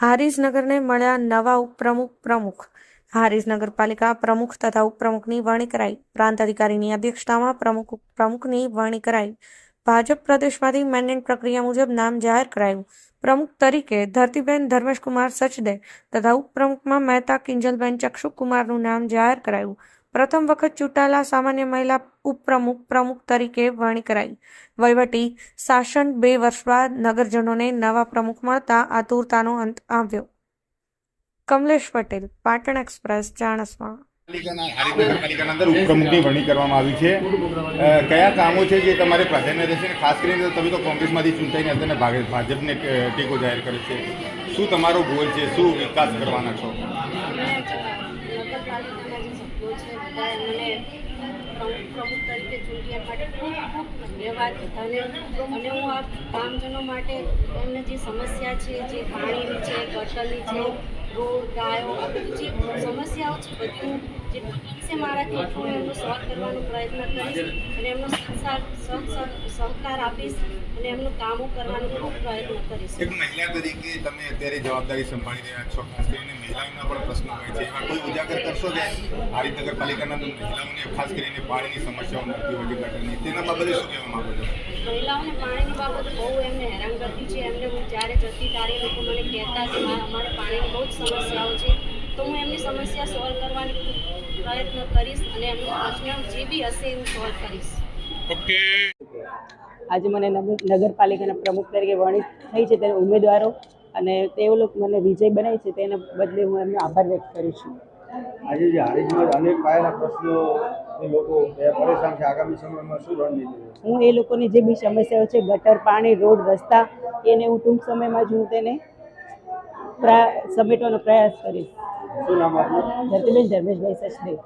હારીજનગરને મળ્યા નવા ઉપપ્રમુખ પ્રમુખ. હારીજ નગરપાલિકા પ્રમુખ તથા ઉપપ્રમુખની વરણી કરાઈ. પ્રાંત અધિકારીની અધ્યક્ષતામાં પ્રમુખ ઉપપ્રમુખની વરણી કરાઈ. ભાજપ પ્રદેશમાંથી મેન્ડેટ પ્રક્રિયા મુજબ નામ જાહેર કરાયું. પ્રમુખ તરીકે ધરતીબેન ધર્મેશકુમાર સચદે તથા ઉપપ્રમુખમાં મહેતા કિંજલબેન ચક્ષુકુમારનું નામ જાહેર કરાયું. પ્રથમ વખત ચૂંટાયેલા સામાન્ય મહિલા ઉપપ્રમુખ પ્રમુખ તરીકે વરણી કરાઈ. વહીવટી શાસન બે વર્ષ બાદ નગરજનોને નવા પ્રમુખ મળતા આતુરતાનો અંત આવ્યો. કમલેશ પટેલ પાટણ એક્સપ્રેસ ચાણસમાં. પાલિકાના અંદર ઉપપ્રમુખની વરણી કરવામાં આવી છે. કયા કામો છે જે તમારે પ્રાધાન્ય રહેશે ખાસ કરીને તમે તો કોંગ્રેસમાંથી ચૂંટાઈને અત્યારે ભાગ- ભાજપને ટેકો જાહેર કરે છે. શું તમારો ગોલ છે? શું વિકાસ કરવાના છો? જે સભ્યો છે મને પ્રમુખ પ્રમુખ તરીકે ચૂંટ્યા માટે ખૂબ ધન્યવાદ અને હું આ ગામજનો માટે એમને જે સમસ્યા છે જે પાણીની છે ગટરની છે ગાયો બધી જે સમસ્યાઓ છે, બધી જે છે મારાથી હું એમનો સોલ્વ કરવાનો પ્રયત્ન કરીશ અને એમનો સહકાર સહ- સહ- સહકાર આપીશ અને એમનું કામો કરવાનો ખૂબ પ્રયત્ન કરીશ. એક મહિલા તરીકે તમે અત્યારે જવાબદારી સંભાળી રહ્યા છો ખાસ કરીને મહિલાઓના પણ પ્રશ્નો હોય છે. એમાં કોઈ ઉજાગર કરશો કે હારીજ નગરપાલિકાના મહિલાઓને ખાસ કરીને પાણીની સમસ્યાઓ મળતી હોય છે ગટરની તેના બાબતે શું કહેવા માંગો છો? મહિલાઓને પાણીની બાબત બહુ એમને હેરાન કરતી છે. એમને હું જ્યારે જતી ત્યારે લોકો મને કહેતા કે અમારે પાણીની બહુ જ સમસ્યાઓ છે. તો હું એમની સમસ્યા સોલ્વ કરવાની પ્રયત્ન કરીશ અને એમનો પ્રશ્ન જે બી હશે એ હું સોલ્વ કરીશ. આજે મને નગર નગરપાલિકાના પ્રમુખ તરીકે વર્ણિત થઈ છે તેને ઉમેદવારો અને તેઓ લોકો મને વિજય બનાવી છે તેના બદલે હું એમનો આભાર વ્યક્ત કરું છું. આજે જે હારીજમાં અનેક પાયાના પ્રશ્નો લોકો પરેશાન છે. આગામી સમયમાં શું રણનીતિ હું એ લોકોની જે બી સમસ્યાઓ છે ગટર પાણી રોડ રસ્તા એને હું ટૂંક સમયમાં જ હું તેને સમેટવાનો પ્રયાસ કરીશ. ધરતીબેન ધર્મેશભાઈ સચદેવ.